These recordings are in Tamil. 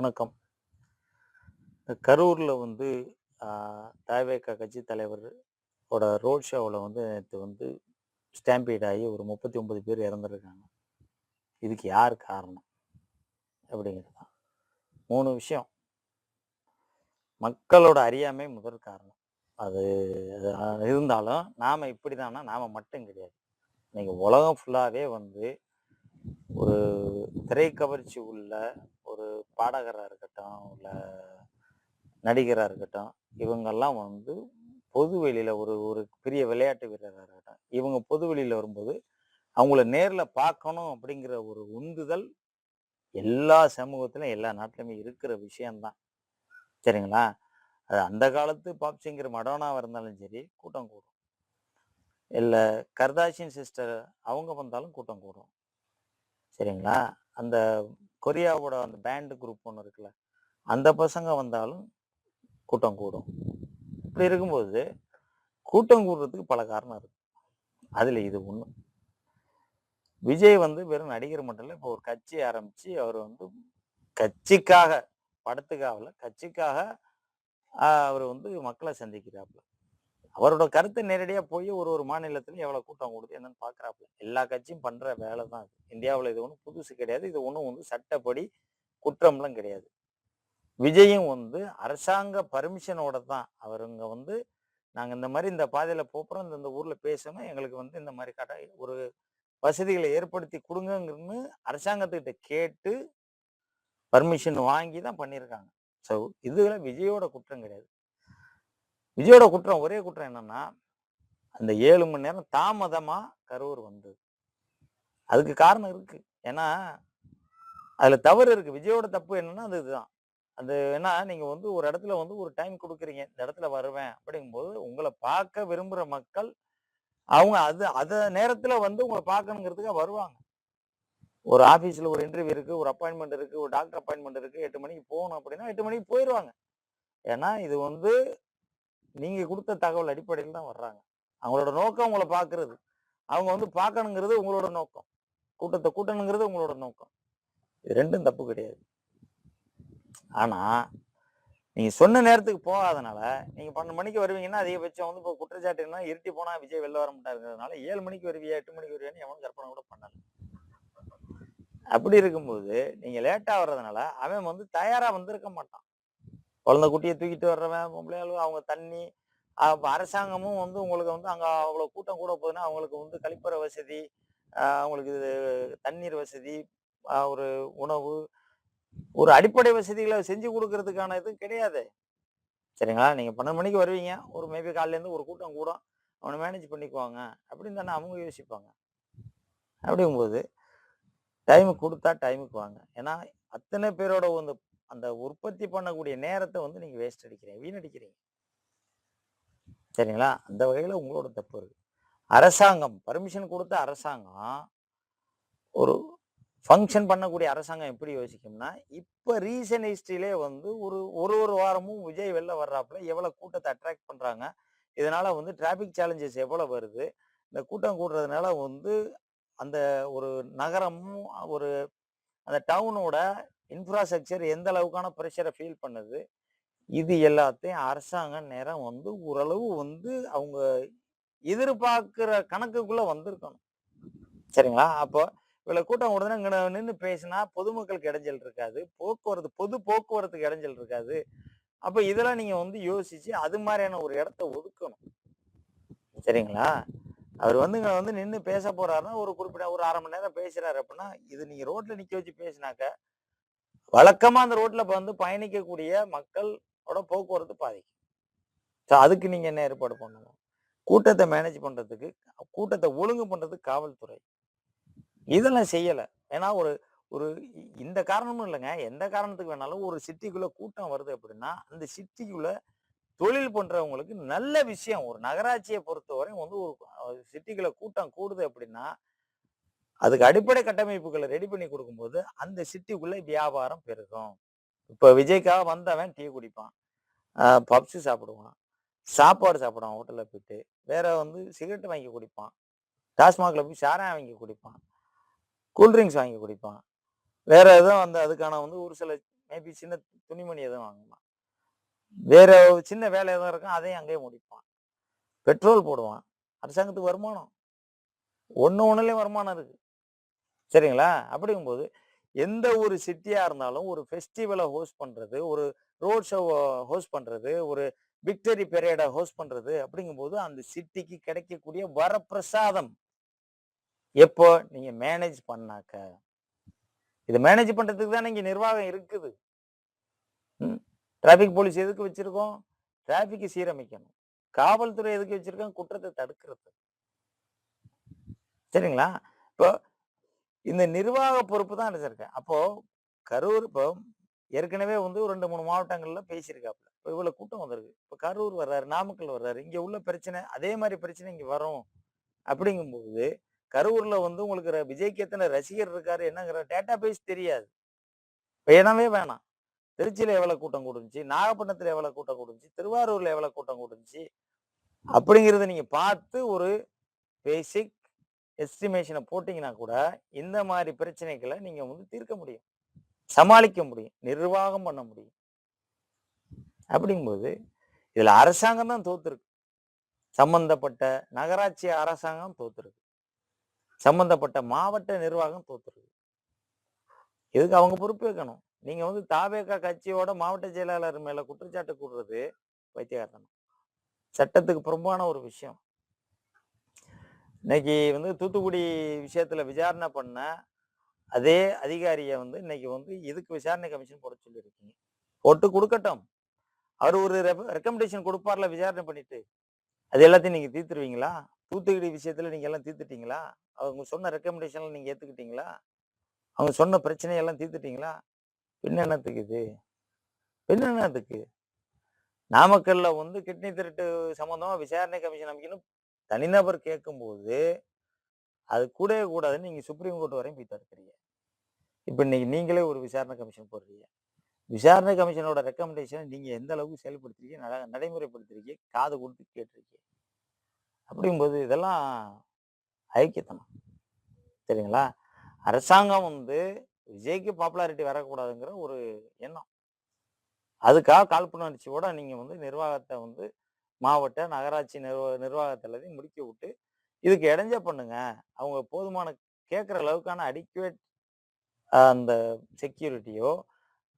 வணக்கம். இந்த வந்து ஆ கட்சி தலைவர் ஓட ரோட் ஷோவில் வந்து நேற்று வந்து ஸ்டாம்பீட் ஆகி ஒரு 39 பேர் இறந்துருக்காங்க இதுக்கு யார் காரணம்? அப்படிங்கிறது தான். மூணு விஷயம். மக்களோட அறியாமை முதல் காரணம். அது இருந்தாலும் இருந்தாலும் நாம இப்படிதான்னா நாம மட்டும் கிடையாது. இன்னைக்கு உலகம் ஃபுல்லாகவே வந்து ஒரு திரை கவர்ச்சி உள்ள ஒரு பாடகரா இருக்கட்டும், இல்லை நடிகரா இருக்கட்டும், இவங்கெல்லாம் வந்து பொது வெளியில் ஒரு ஒரு பெரிய விளையாட்டு வீரராக இருக்கட்டும், இவங்க பொது வெளியில் வரும்போது, அவங்கள நேரில் பார்க்கணும் அப்படிங்கிற ஒரு உந்துதல் எல்லா சமூகத்திலும், எல்லா நாட்டிலுமே இருக்கிற விஷயம்தான் சரிங்களா? அது அந்த காலத்து பாப் சிங்கர் மடோனாவாக இருந்தாலும் சரி, கூட்டம் கூடும். இல்லை கர்தாஷியன் சிஸ்டர் அவங்க வந்தாலும் கூட்டம் கூடும். சரிங்களா? அந்த கொரியாவோட அந்த பேண்டு குரூப் ஒன்று இருக்குல்ல, அந்த பசங்க வந்தாலும் கூட்டம் கூடும். இப்படி இருக்கும்போது, கூட்டம் கூடுறதுக்கு பல காரணம் இருக்கு. அதில் இது ஒன்று விஜய் வந்து வெறும் நடிகர் மட்டும் இல்லை இப்போ ஒரு கட்சி ஆரம்பித்து அவர் வந்து கட்சிக்காக, படத்துக்காகல கட்சிக்காக அவர் வந்து மக்களை சந்திக்கிறாப்புல அவரோட கருத்து நேரடியா போய் ஒரு ஒரு மாநிலத்திலும் எவ்வளவு கூட்டம் கொடுத்து என்னன்னு பார்க்குறாப்புல எல்லா கட்சியும் பண்ற வேலை தான் அது. இந்தியாவில் இது ஒன்றும் புதுசு கிடையாது. இது ஒன்றும் வந்து சட்டப்படி குற்றம்லாம் கிடையாது. விஜயும் வந்து அரசாங்க பர்மிஷனோட தான். அவருங்க வந்து நாங்கள் இந்த மாதிரி இந்த பாதையில் போப்போறோம், இந்த இந்த ஊரில் பேசணும். எங்களுக்கு வந்து இந்த மாதிரி கட ஒரு வசதிகளை ஏற்படுத்தி குடுங்கங்கன்னு அரசாங்கத்துக்கிட்ட கேட்டு, பர்மிஷன் வாங்கி தான் பண்ணியிருக்காங்க. ஸோ இதுல விஜயோட குற்றம் கிடையாது. விஜயோட குற்றம் ஒரே குற்றம் என்னன்னா, அந்த ஏழு மணி நேரம் தாமதமா கரூர் வந்தது. அதுக்கு காரணம் இருக்கு. ஏன்னா, அதுல தவறு இருக்கு. விஜயோட தப்பு என்னன்னா, அது இதுதான். அது ஏன்னா, நீங்க வந்து ஒரு இடத்துல வந்து ஒரு டைம் கொடுக்குறீங்க இந்த இடத்துல வருவேன் அப்படிங்கும்போது, உங்களை பார்க்க விரும்புற மக்கள், அவங்க அது அத நேரத்துல வந்து உங்களை பார்க்கணுங்கிறதுக்காக வருவாங்க. ஒரு ஆபீஸ்ல ஒரு இன்டர்வியூ இருக்கு, ஒரு அப்பாயின்மெண்ட் இருக்கு, ஒரு டாக்டர் அப்பாயின்மெண்ட் இருக்கு. எட்டு மணிக்கு போகணும் அப்படின்னா, எட்டு மணிக்கு போயிடுவாங்க ஏன்னா, இது வந்து நீங்க கொடுத்த தகவல் அடிப்படையில் தான் வர்றாங்க. அவங்களோட நோக்கம் உங்களை பார்க்கிறது. அவங்க வந்து பார்க்கணுங்கிறது உங்களோட நோக்கம். கூட்டத்தை கூட்டணுங்கிறது உங்களோட நோக்கம். இது ரெண்டும் தப்பு கிடையாது. ஆனா, நீங்க சொன்ன நேரத்துக்கு போகாதனால, நீங்க 12 மணிக்கு வருவீங்கன்னா, அதிகபட்சம் வந்து இப்போ குற்றச்சாட்டுனா இருட்டி போனா விஜய் வெளில வர மாட்டாருங்கிறதுனால, ஏழு மணிக்கு வருவியா, எட்டு மணிக்கு வருவியான்னு எவனும் கற்பனை கூட பண்ணல. அப்படி இருக்கும்போது, நீங்க லேட்டா வர்றதுனால, அவன் வந்து தயாரா வந்திருக்க மாட்டான். குழந்தை குட்டியை தூக்கிட்டு வர்றவன், பொம்பளையாளுக அவங்க தண்ணி, அரசாங்கமும் வந்து உங்களுக்கு வந்து அங்கே அவ்வளோ கூட்டம் கூட போகுதுன்னா, அவங்களுக்கு வந்து கழிப்பறை வசதி, அவங்களுக்கு தண்ணீர் வசதி, ஒரு உணவு, ஒரு அடிப்படை வசதிகளை செஞ்சு கொடுக்கறதுக்கான இதுவும் கிடையாது சரிங்களா? நீங்க 12 மணிக்கு வருவீங்க. ஒரு மேபி காலையிலேருந்து ஒரு கூட்டம் கூடும். அவனை மேனேஜ் பண்ணிக்குவாங்க. அப்படின்னு தானே அவங்க யோசிப்பாங்க. அப்படிங்கும்போது, டைமுக்கு கொடுத்தா டைமுக்கு வாங்க. ஏன்னா, அத்தனை பேரோட வந்து அந்த உற்பத்தி பண்ணக்கூடிய நேரத்தை வந்து நீங்க வேஸ்ட் அடிக்கிறீங்க. வீணடிக்கிறீங்க. சரிங்களா? அந்த வகையில் உங்களோட தப்பு இருக்கு. அரசாங்கம் பர்மிஷன் கொடுத்த அரசாங்கம், ஒரு ஃபங்க்ஷன் பண்ணக்கூடிய அரசாங்கம் எப்படி யோசிக்கும்னா, இப்போ ரீசன் ஹிஸ்ட்ரியிலே வந்து ஒரு ஒரு ஒரு வாரமும் விஜய் வெளில வர்றாப்புல எவ்வளவு கூட்டத்தை அட்ராக்ட் பண்ணுறாங்க இதனால வந்து டிராஃபிக் சேலஞ்சஸ் எவ்வளோ வருது. இந்த கூட்டம் கூடுறதுனால வந்து அந்த ஒரு நகரமும், ஒரு அந்த டவுனோட இன்ஃப்ராஸ்ட்ரக்சர் எந்த அளவுக்கான ப்ரெஷரை ஃபீல் பண்ணுது. இது எல்லாத்தையும் அரசாங்கம் நேரம் வந்து ஓரளவு வந்து அவங்க எதிர்பார்க்கிற கணக்குக்குள்ள வந்திருக்கணும். சரிங்களா? அப்போ இவ்வளவு கூட்டம் உடனே இங்கன நின்று பேசினா பொதுமக்களுக்கு இடைஞ்சல் இருக்காது. போக்குவரத்து பொது போக்குவரத்துக்கு இடைஞ்சல் இருக்காது. அப்ப இதெல்லாம் நீங்க வந்து யோசிச்சு, அது மாதிரியான ஒரு இடத்த ஒதுக்கணும். சரிங்களா? அவர் வந்து இங்க வந்து நின்று பேச போறாருன்னா, ஒரு குறிப்பிட்ட ஒரு அரை மணி நேரம் பேசுறாரு அப்படின்னா, இது நீங்க ரோட்ல நிக்க வச்சு பேசினாக்க, வழக்கமாக அந்த ரோட்ல வந்து பயணிக்கக்கூடிய மக்களோட போக்குவரத்து பாதிக்கும். ஸோ அதுக்கு நீங்கள் என்ன ஏற்பாடு பண்ணணும்? கூட்டத்தை மேனேஜ் பண்ணுறதுக்கு கூட்டத்தை ஒழுங்கு பண்ணுறதுக்கு காவல்துறை. இதெல்லாம் செய்யலை ஏன்னா ஒரு ஒரு இ இந்த காரணமும் இல்லைங்க எந்த காரணத்துக்கு வேணாலும் ஒரு சிட்டிக்குள்ளே கூட்டம் வருது அப்படின்னா, அந்த சிட்டிக்குள்ளே தொழில் பண்ணுறவங்களுக்கு நல்ல விஷயம். ஒரு நகராட்சியை பொறுத்தவரை வந்து ஒரு சிட்டிக்குள்ளே கூட்டம் கூடுது அப்படின்னா, அதுக்கு அடிப்படை கட்டமைப்புகளை ரெடி பண்ணி கொடுக்கும்போது அந்த சிட்டிக்குள்ளே வியாபாரம் பெருகும். இப்போ விஜய்க்காக வந்தவன் டீ குடிப்பான். பப்ஸு சாப்பிடுவான். சாப்பாடு சாப்பிடுவான் ஹோட்டலில் போயிட்டு. வேற வந்து சிகரெட் வாங்கி குடிப்பான். டாஸ்மாக்ல போய் சாராயம் வாங்கி குடிப்பான். கூல்ட்ரிங்க்ஸ் வாங்கி குடிப்பான். வேற எதுவும் வந்து அதுக்கான வந்து ஒரு சில மேபி சின்ன துணிமணி எதுவும் வாங்குவான் வேற ஒரு சின்ன வேலை எதுவும் இருக்கும் அதையும் அங்கேயே முடிப்பான் பெட்ரோல் போடுவான் அரசாங்கத்துக்கு வருமானம் ஒன்று ஒன்றுலேயும் வருமானம் இருக்குது சரிங்களா? அப்படிங்கும்போது எந்த ஒரு சிட்டியாக இருந்தாலும் ஒரு ஃபெஸ்டிவலை ஹோஸ்ட் பண்ணுறது ஒரு ரோட் ஷோவை ஹோஸ்ட் பண்றது ஒரு விக்டரி பெரியடை ஹோஸ்ட் பண்ணுறது அப்படிங்கும்போது அந்த சிட்டிக்கு கிடைக்கக்கூடிய வரப்பிரசாதம். எப்போ? நீங்கள் மேனேஜ் பண்ணாக்க. இது மேனேஜ் பண்ணுறதுக்கு தான் இங்கே நிர்வாகம் இருக்குது. டிராஃபிக் போலீஸ் எதுக்கு வச்சிருக்கோம்? டிராஃபிக்கை சீரமைக்கணும். காவல்துறை எதுக்கு வச்சிருக்கோம் குற்றத்தை தடுக்கிறது. சரிங்களா? இப்போ இந்த நிர்வாக பொறுப்பு தான் நினைச்சிருக்கேன் அப்போ கரூர் இப்போ ஏற்கனவே வந்து ஒரு ரெண்டு மூணு மாவட்டங்கள்ல பேசியிருக்காப்புல. இப்போ இவ்வளவு கூட்டம் வந்திருக்கு. இப்போ கரூர் வர்றாரு நாமக்கல் வர்றாரு இங்க உள்ள பிரச்சனை அதே மாதிரி பிரச்சனை இங்க வரும். அப்படிங்கும்போது கரூர்ல வந்து உங்களுக்கு விஜய்க்கு எத்தனை ரசிகர் இருக்காரு என்னங்கிற டேட்டா பேஸ் தெரியாது வேணவே வேணாம். திருச்சியில எவ்வளவு கூட்டம் கூடுச்சு நாகப்பட்டினத்துல எவ்வளவு கூட்டம் கூடுச்சு திருவாரூர்ல எவ்வளவு கூட்டம் கூடுச்சு அப்படிங்கிறத நீங்க பார்த்து ஒரு பேசிக் எஸ்டிமேஷனை போட்டிங்கன்னா கூட இந்த மாதிரி பிரச்சனைகளை நீங்கள் வந்து தீர்க்க முடியும். சமாளிக்க முடியும். நிர்வாகம் பண்ண முடியும். அப்படிங்கும்போது இதில் அரசாங்கம் தான் தோத்துருக்கு. சம்பந்தப்பட்ட நகராட்சி அரசாங்கம் தோத்துருக்கு. சம்பந்தப்பட்ட மாவட்ட நிர்வாகம் தோத்துருக்கு. இதுக்கு அவங்க பொறுப்பேற்கணும் நீங்கள் வந்து தாவேகா கட்சியோட மாவட்ட செயலாளர் மேலே குற்றச்சாட்டு கூடுறது வைத்தியகாரணம் சட்டத்துக்கு புறம்பான ஒரு விஷயம். இன்னைக்கு வந்து தூத்துக்குடி விஷயத்துல விசாரணை பண்ண அதே அதிகாரியை வந்து இன்னைக்கு வந்து இதுக்கு விசாரணை கமிஷன் போட சொல்லியிருக்கீங்க? போட்டு கொடுக்கட்டும். அவர் ஒரு ரெக்கமெண்டேஷன் கொடுப்பார்ல விசாரணை பண்ணிட்டு. அது எல்லாத்தையும் நீங்க தீர்த்துருவீங்களா? தூத்துக்குடி விஷயத்துல நீங்க எல்லாம் தீர்த்துட்டீங்களா? அவங்க சொன்ன ரெக்கமெண்டேஷன்லாம் நீங்க ஏத்துக்கிட்டீங்களா? அவங்க சொன்ன பிரச்சனையெல்லாம் தீர்த்துட்டீங்களா? என்னென்னத்துக்கு இது? பின்ன நாமக்கல்ல வந்து கிட்னி திருட்டு சம்பந்தமா விசாரணை கமிஷன் அமைக்கணும். தனிநபர் கேட்கும்போது அது கூடவே கூடாதுன்னு நீங்கள் சுப்ரீம் கோர்ட் வரையும் போய் தடுக்கிறீங்க. இப்போ இன்னைக்கு நீங்களே ஒரு விசாரணை கமிஷன் போடுறீங்க. விசாரணை கமிஷனோட ரெக்கமெண்டேஷனை நீங்கள் எந்த அளவுக்கு செயல்படுத்துறீங்க நட- நடைமுறைப்படுத்துறீங்க காது கொடுத்து கேட்டிருக்கீங்க. அப்படிங்கும்போது இதெல்லாம் ஐக்கியத்தனம். சரிங்களா? அரசாங்கம் வந்து விஜய்க்கு பாப்புலாரிட்டி வரக்கூடாதுங்கிற ஒரு எண்ணம். அதுக்காக காழ்ப்புணர்ச்சியோட நீங்கள் வந்து நிர்வாகத்தை வந்து மாவட்ட நகராட்சி நிர்வாக நிர்வாகத்தை முடிக்க விட்டு இதுக்கு இடைஞ்ச பண்ணுங்க. அவங்க போதுமான கேட்குற அளவுக்கான அடிக்குவேட் அந்த செக்யூரிட்டியோ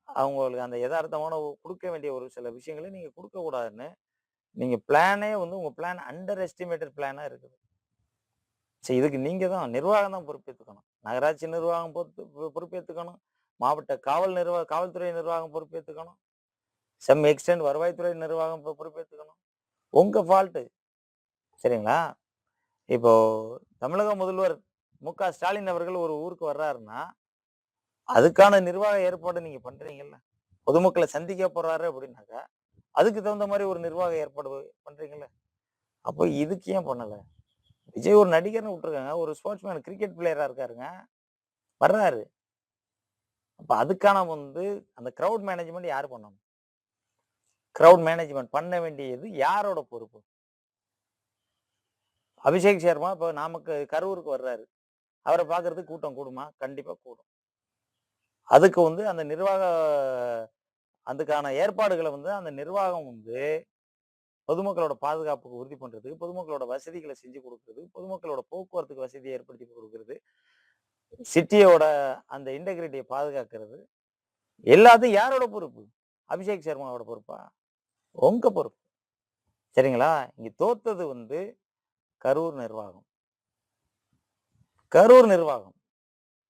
அவங்களுக்கு அந்த யதார்த்தமான கொடுக்க வேண்டிய ஒரு சில விஷயங்களை நீங்கள் கொடுக்கக்கூடாதுன்னு நீங்கள் பிளானே வந்து உங்கள் பிளான் அண்டர் எஸ்டிமேட்டட் பிளானாக இருக்குது. சரி இதுக்கு நீங்கள் தான் நிர்வாகம் தான் பொறுப்பேற்றுக்கணும் நகராட்சி நிர்வாகம் பொறுத்து பொறுப்பேற்றுக்கணும் மாவட்ட காவல் நிர்வாக காவல்துறை நிர்வாகம் பொறுப்பேற்றுக்கணும் செம் எக்ஸ்டென்ட் வருவாய்த்துறை நிர்வாகம் பொறுப்பேற்றுக்கணும் உங்கள் ஃபால்ட்டு சரிங்களா? இப்போ தமிழக முதல்வர் மு. க. ஸ்டாலின் அவர்கள் ஒரு ஊருக்கு வர்றாருன்னா அதுக்கான நிர்வாக ஏற்பாடு நீங்கள் பண்ணுறீங்கல்ல பொதுமக்களை சந்திக்க போகிறாரு அப்படின்னாக்கா அதுக்கு தகுந்த மாதிரி ஒரு நிர்வாக ஏற்பாடு பண்றீங்கல்ல. அப்போ இதுக்கு ஏன் பண்ணலை? விஜய் ஒரு நடிகர்னு விட்டுருக்காங்க. ஒரு ஸ்போர்ட்ஸ்மேன் கிரிக்கெட் பிளேயராக இருக்காருங்க. வர்றாரு. அப்போ அதுக்கான வந்து அந்த க்ரௌட் மேனேஜ்மெண்ட் யார் பண்ணணும்? கிரவுட் மேனேஜ்மெண்ட் பண்ண வேண்டியது யாரோட பொறுப்பு? அபிஷேக் சர்மா இப்போ நமக்கு கரூருக்கு வர்றாரு. அவரை பார்க்கறதுக்கு கூட்டம் கூடுமா? கண்டிப்பா கூடும். அதுக்கு வந்து அந்த நிர்வாக அதுக்கான ஏற்பாடுகளை வந்து அந்த நிர்வாகம் வந்து பொதுமக்களோட பாதுகாப்புக்கு உறுதி பண்ணுறதுக்கு பொதுமக்களோட வசதிகளை செஞ்சு கொடுக்கறது பொதுமக்களோட போக்குவரத்துக்கு வசதியை ஏற்படுத்தி கொடுக்கறது சிட்டியோட அந்த இன்டெகிரிட்டியை பாதுகாக்கிறது எல்லாத்தையும் யாரோட பொறுப்பு? அபிஷேக் சர்மாவோட பொறுப்பா? உங்க பொறுப்பு. சரிங்களா? இங்க தோத்தது வந்து கரூர் நிர்வாகம். கரூர் நிர்வாகம்.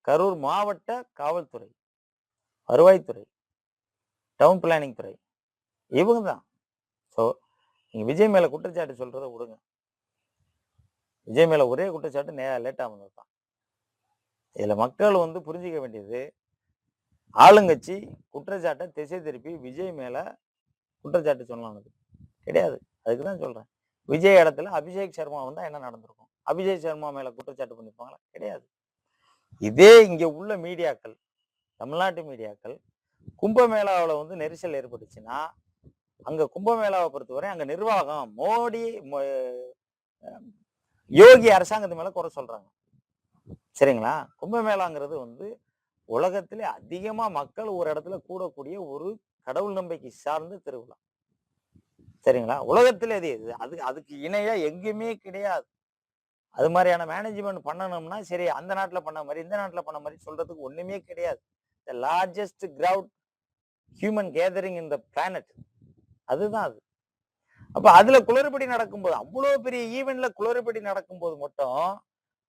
கரூர் மாவட்ட காவல்துறை வருவாய்த்துறை டவுன் பிளானிங் துறை. இவங்க தான் ஸோ நீங்கள் விஜய் மேலே குற்றச்சாட்டு சொல்கிறத விடுங்க. விஜய் மேல ஒரே குற்றச்சாட்டு நே லேட்டாக வந்தது தான். இதில் மக்கள் வந்து புரிஞ்சிக்க வேண்டியது ஆளுங்கட்சி குற்றச்சாட்டை திசை திருப்பி விஜய் மேலே குற்றச்சாட்டு சொல்லலானது கிடையாது. அதுக்கு தான் சொல்றேன். விஜய் இடத்துல அபிஷேக் சர்மா வந்தால் என்ன நடந்திருக்கும்? அபிஷேக் சர்மா மேல குற்றச்சாட்டு பண்ணியிருப்பாங்களா கிடையாது. இதே இங்க உள்ள மீடியாக்கள் தமிழ்நாட்டு மீடியாக்கள் கும்பமேளாவில் வந்து நெரிசல் ஏற்பட்டுச்சுன்னா அங்க கும்பமேளாவை பொறுத்தவரை அங்க நிர்வாகம் மோடி யோகி அரசாங்கத்து மேல குறை சொல்றாங்க. சரிங்களா? கும்பமேளாங்கிறது வந்து உலகத்திலே அதிகமா மக்கள் ஒரு இடத்துல கூடக்கூடிய ஒரு கடவுள் நம்பிக்கை சார்ந்த திருவிழா. சரிங்களா? உலகத்தில் அது இது அது அதுக்கு இணையா எங்கேயுமே கிடையாது. அது மாதிரியான மேனேஜ்மெண்ட் பண்ணணும்னா சரி அந்த நாட்டுல பண்ண மாதிரி இந்த நாட்டுல பண்ண மாதிரி சொல்றதுக்கு ஒண்ணுமே கிடையாது. The largest crowd human gathering in the planet அதுதான் அது. அப்ப அதுல குளறுபடி நடக்கும்போது அவ்வளவு பெரிய ஈவெண்ட்ல குளறுபடி நடக்கும்போது மட்டும்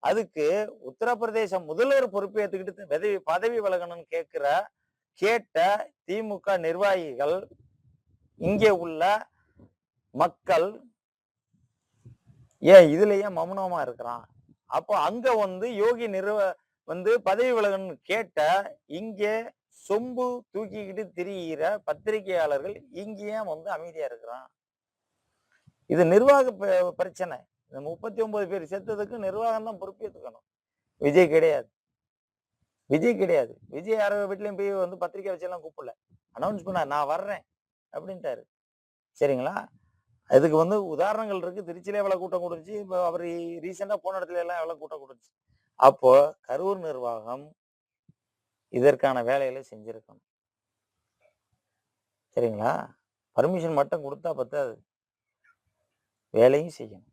அதுக்கு உத்தரப்பிரதேச முதல்வர் பொறுப்பேற்றுக்கிட்டு பதவி பதவி விலகணும்னு கேட்குற கேட்ட திமுக நிர்வாகிகள் இங்கே உள்ள மக்கள் ஏன் இதுலயே மௌனமா இருக்கிறான்? அப்போ அங்க வந்து யோகி நிறுவ வந்து பதவி விலகணும்னு கேட்ட இங்கே சொம்பு தூக்கிக்கிட்டு திரிகிற பத்திரிகையாளர்கள் இங்கே வந்து அமைதியா இருக்கிறான். இது நிர்வாக பிரச்சனை. இந்த முப்பத்தி ஒன்பது பேர் செத்ததுக்கு நிர்வாகம் தான் பொறுப்பேற்றுக்கணும் விஜய் கிடையாது. விஜய் கிடையாது. விஜய் யாரோ வீட்லயும் போய் வந்து பத்திரிக்கை வச்செல்லாம் கூப்பிடல. அனௌன்ஸ் பண்ணார் நான் வர்றேன் அப்படின்ட்டாரு. சரிங்களா? அதுக்கு வந்து உதாரணங்கள் இருக்கு. திருச்சியில எவ்வளவு கூட்டம் கொடுத்துச்சு இப்போ அவர் ரீசெண்டா போன இடத்துல எல்லாம் எவ்வளவு கூட்டம் கொடுத்துச்சு அப்போ கரூர் நிர்வாகம் இதற்கான வேலைகளை செஞ்சிருக்கணும் சரிங்களா? பர்மிஷன் மட்டும் கொடுத்தா பத்தாது. வேலையும் செய்யணும்.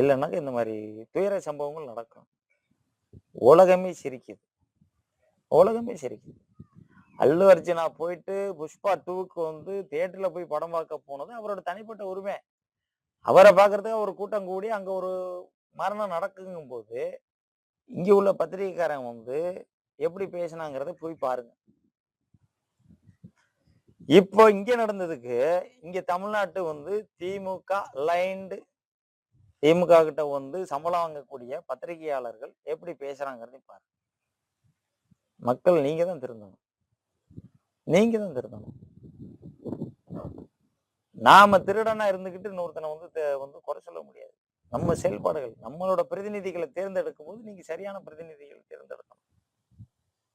இல்லைன்னாக்க இந்த மாதிரி துயர சம்பவங்கள் நடக்கும். உலகமே சிரிக்குது. உலகமே சிரிக்குது. அல்லு அர்ஜுனா போயிட்டு புஷ்பா டூக்கு வந்து தியேட்டர்ல போய் படம் பார்க்க போனது அவரோட தனிப்பட்ட உரிமை. அவரை பார்க்கறதுக்கு ஒரு கூட்டம் கூடி அங்க ஒரு மரணம் நடக்குங்கும் போது இங்க உள்ள பத்திரிகைக்காரன் வந்து எப்படி பேசினாங்கிறத போய் பாருங்க. இப்போ இங்க நடந்ததுக்கு இங்க தமிழ்நாட்டு வந்து திமுக லைன்டு திமுக கிட்ட வந்து சம்பளம் வாங்கக்கூடிய பத்திரிகையாளர்கள் எப்படி பேசுறாங்கிறதையும் பாருங்க. மக்கள் நீங்க தான் திருந்தணும். நீங்க தான் திருந்தணும். நாம திருடனா இருந்துகிட்டு இன்னொருத்தனை வந்து தே- வந்து குறை சொல்ல முடியாது. நம்ம செயல்பாடுகள் நம்மளோட பிரதிநிதிகளை தேர்ந்தெடுக்கும் போது நீங்க சரியான பிரதிநிதிகளை தேர்ந்தெடுக்கணும்.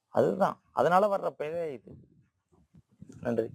அதுதான். அதனால வர்ற பிழை இது. நன்றி.